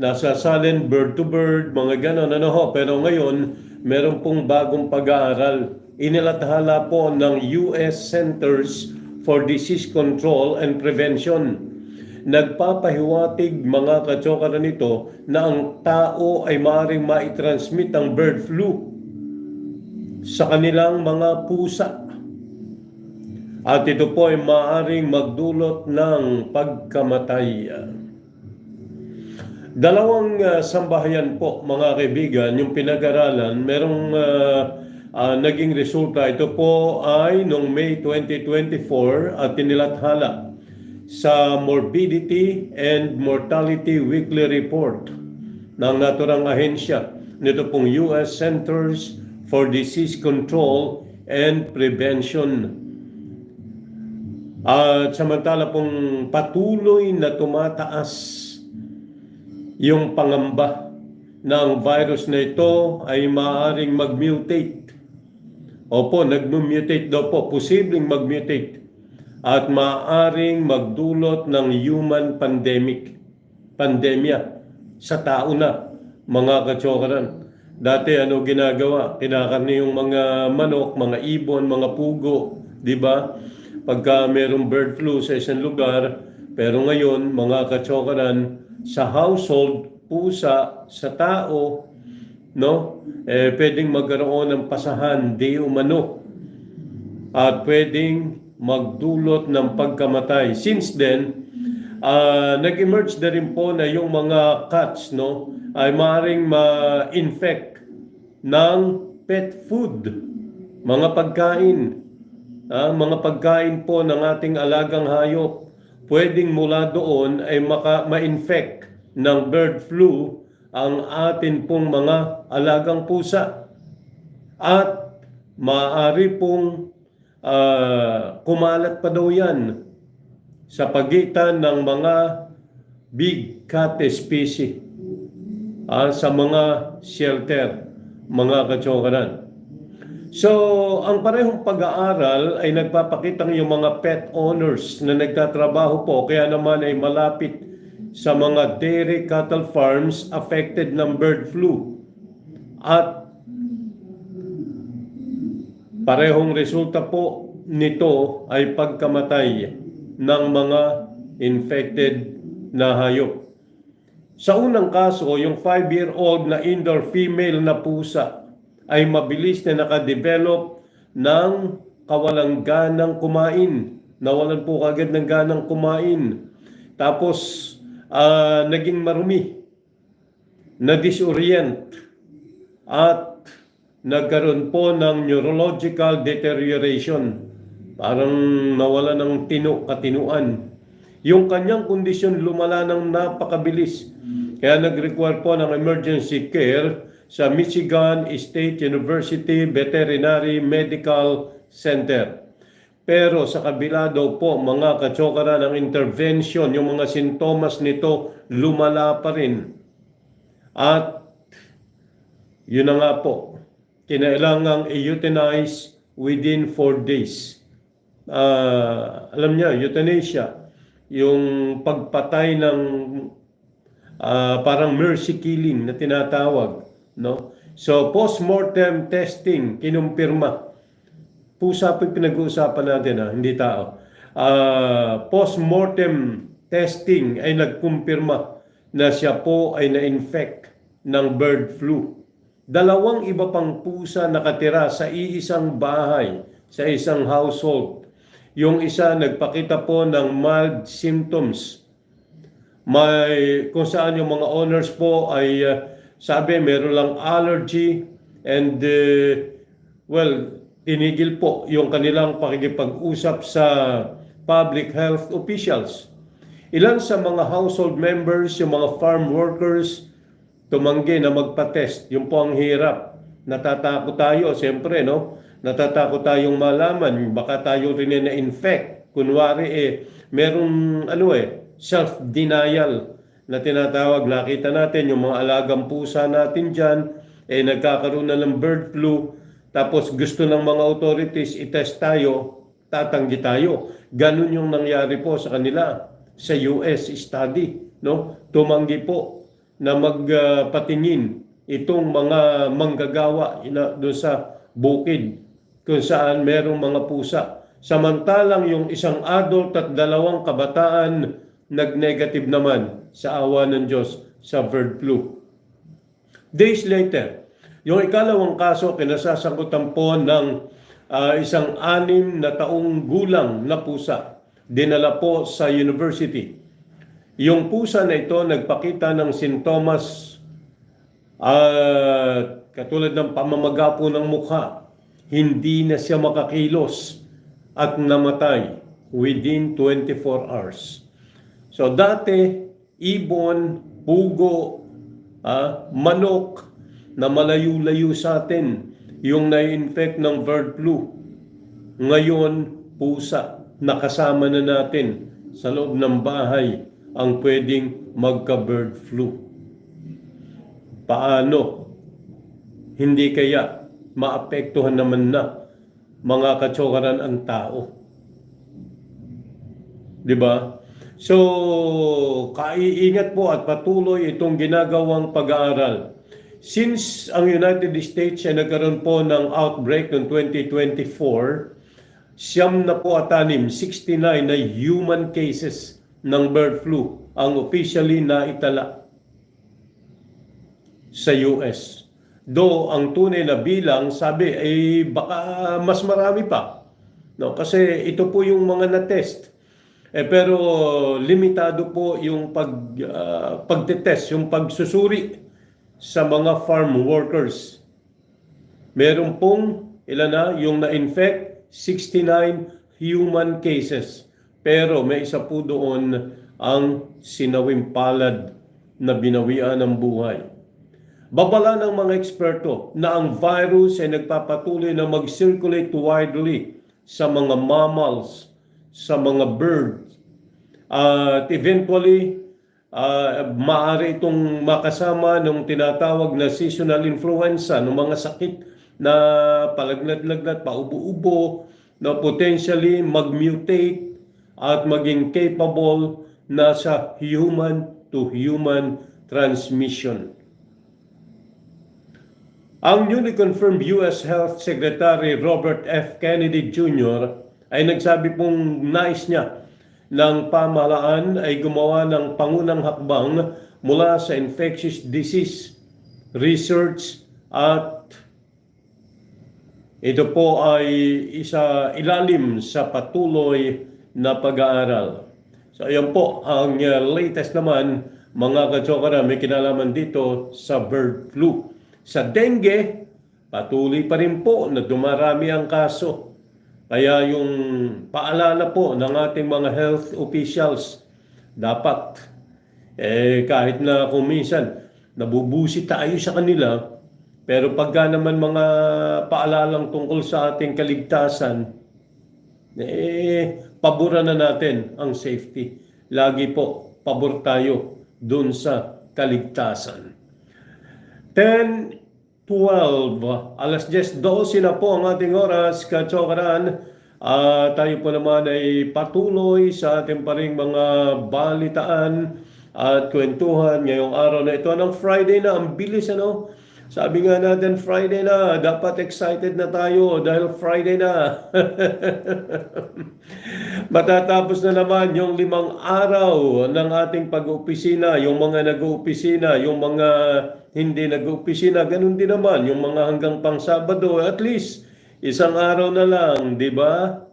nasasalin bird to bird, mga ganon, ano ho. Pero ngayon, meron pong bagong pag-aaral. Inilathala po ng US Centers for Disease Control and Prevention. Nagpapahiwatig mga katsokaran nito na ang tao ay maaaring maitransmit ang bird flu sa kanilang mga pusa. At ito po ay maaaring magdulot ng pagkamatay. Dalawang uh, sambahayan po mga kaibigan, yung pinag-aralan, merong uh, uh, naging resulta. Ito po ay noong May 2024 at tinilathala sa Morbidity and Mortality Weekly Report ng naturang ahensya nito pong US Centers for Disease Control and Prevention. At samantala pong patuloy na tumataas yung pangamba na ang virus na ito ay maaaring mag-mutate. Opo, nag-mutate daw po, posibleng mag-mutate at maaaring magdulot ng human pandemic, pandemya sa tao na, mga katsokaran. Dati ano ginagawa? Kinakarni yung mga manok, mga ibon, mga pugo, di ba? Pagka merong bird flu sa isang lugar, pero ngayon, mga katsokaran, sa household, pusa, sa tao, no? Eh, pwedeng magkaroon ng pasahan, di umano. At pwedeng magdulot ng pagkamatay. Since then, uh, nag-emerge na rin po na yung mga cats, no? Ay maaaring ma-infect ng pet food, mga pagkain, ah, mga pagkain po ng ating alagang hayop pwedeng mula doon ay maka, ma-infect ng bird flu ang atin pong mga alagang pusa. At maaari pong uh, kumalat pa daw yan sa pagitan ng mga big cat species uh, sa mga shelter, mga katsokaran. So, ang parehong pag-aaral ay nagpapakitang yung mga pet owners na nagtatrabaho po kaya naman ay malapit sa mga dairy cattle farms affected ng bird flu. At parehong resulta po nito ay pagkamatay ng mga infected na hayop. Sa unang kaso, yung 5-year-old na indoor female na pusa ay mabilis na nakadevelop ng kawalang ganang kumain. Nawalan po kagad ng ganang kumain. Tapos, uh, naging marumi, na disorient, at nagkaroon po ng neurological deterioration. Parang nawala ng tino, katinuan. Yung kanyang kondisyon lumala ng napakabilis. Kaya nag-require po ng emergency care sa Michigan State University Veterinary Medical Center. Pero sa kabila daw po mga katsokara ng intervention, yung mga sintomas nito lumala pa rin. At yun na nga po, kinailangang i-euthanize within 4 days. Uh, alam niya, euthanasia, yung pagpatay ng uh, parang mercy killing na tinatawag no? So post-mortem testing kinumpirma. Pusa po pinag-uusapan natin ha, hindi tao. Uh, post-mortem testing ay nagkumpirma na siya po ay na-infect ng bird flu. Dalawang iba pang pusa nakatira sa iisang bahay, sa isang household. Yung isa nagpakita po ng mild symptoms. May kung saan yung mga owners po ay uh, sabi, meron lang allergy and uh, well, tinigil po yung kanilang pakikipag-usap sa public health officials. Ilan sa mga household members, yung mga farm workers, tumanggi na magpa-test. Yung po ang hirap. Natatakot tayo, siyempre, no? Natatakot tayong malaman, baka tayo rin na-infect. Kunwari, eh, merong, ano eh, self-denial na tinatawag, nakita natin yung mga alagang pusa natin dyan, eh nagkakaroon na ng bird flu, tapos gusto ng mga authorities i-test tayo, tatanggi tayo. Ganun yung nangyari po sa kanila sa US study, no? Tumanggi po na magpatingin itong mga manggagawa ina, doon sa bukid kung saan merong mga pusa. Samantalang yung isang adult at dalawang kabataan nag-negative naman sa awa ng Diyos sa bird flu. Days later, yung ikalawang kaso kinasasagutan po ng ah, isang anim na taong gulang na pusa. Dinala po sa university. Yung pusa na ito nagpakita ng sintomas at katulad ng pamamaga po ng mukha, hindi na siya makakilos at namatay within 24 hours. So dati, ibon, pugo, ah, manok na malayo-layo sa atin yung na-infect ng bird flu. Ngayon, pusa, nakasama na natin sa loob ng bahay ang pwedeng magka-bird flu. Paano? Hindi kaya maapektuhan naman na mga katsokaran ang tao. 'Di ba? So, kaiingat po at patuloy itong ginagawang pag-aaral. Since ang United States ay nagkaroon po ng outbreak noong 2024, siyam na po at anim, 69 na human cases ng bird flu ang officially naitala sa US. Do ang tunay na bilang sabi ay baka mas marami pa. No, kasi ito po yung mga na-test. Eh pero limitado po yung pag ah, pagte-test, yung pagsusuri sa mga farm workers. Meron pong ilan na yung na-infect 69 human cases. Pero may isa po doon ang sinawing palad na binawian ng buhay. Babala ng mga eksperto na ang virus ay nagpapatuloy na mag-circulate widely sa mga mammals, sa mga birds. At eventually, uh, maaari itong makasama ng tinatawag na seasonal influenza, ng mga sakit na palagnat-lagnat, paubo-ubo, na potentially mag-mutate at maging capable na sa human to human transmission. Ang newly confirmed U.S. Health Secretary Robert F. Kennedy Jr. ay nagsabi pong nais niya ng pamahalaan ay gumawa ng pangunang hakbang mula sa infectious disease research at ito po ay isa ilalim sa patuloy na pag-aaral. So ayan po ang uh, latest naman mga katsokara may kinalaman dito sa bird flu. Sa dengue, patuloy pa rin po na dumarami ang kaso. Kaya yung paalala po ng ating mga health officials, dapat eh kahit na kung minsan nabubusi tayo sa kanila, pero pagka naman mga paalalang tungkol sa ating kaligtasan, eh, paboran na natin ang safety. Lagi po, pabor tayo dun sa kaligtasan. 10, 12, alas 10, 12 na po ang ating oras, katsokaran. Ah, tayo po naman ay patuloy sa ating pa mga balitaan at kwentuhan ngayong araw na ito. Anong Friday na? Ang bilis ano? Sabi nga natin Friday na, dapat excited na tayo dahil Friday na. Matatapos na naman yung limang araw ng ating pag-opisina, yung mga nag-opisina, yung mga hindi nag-opisina, ganun din naman, yung mga hanggang pang Sabado, at least isang araw na lang, di ba?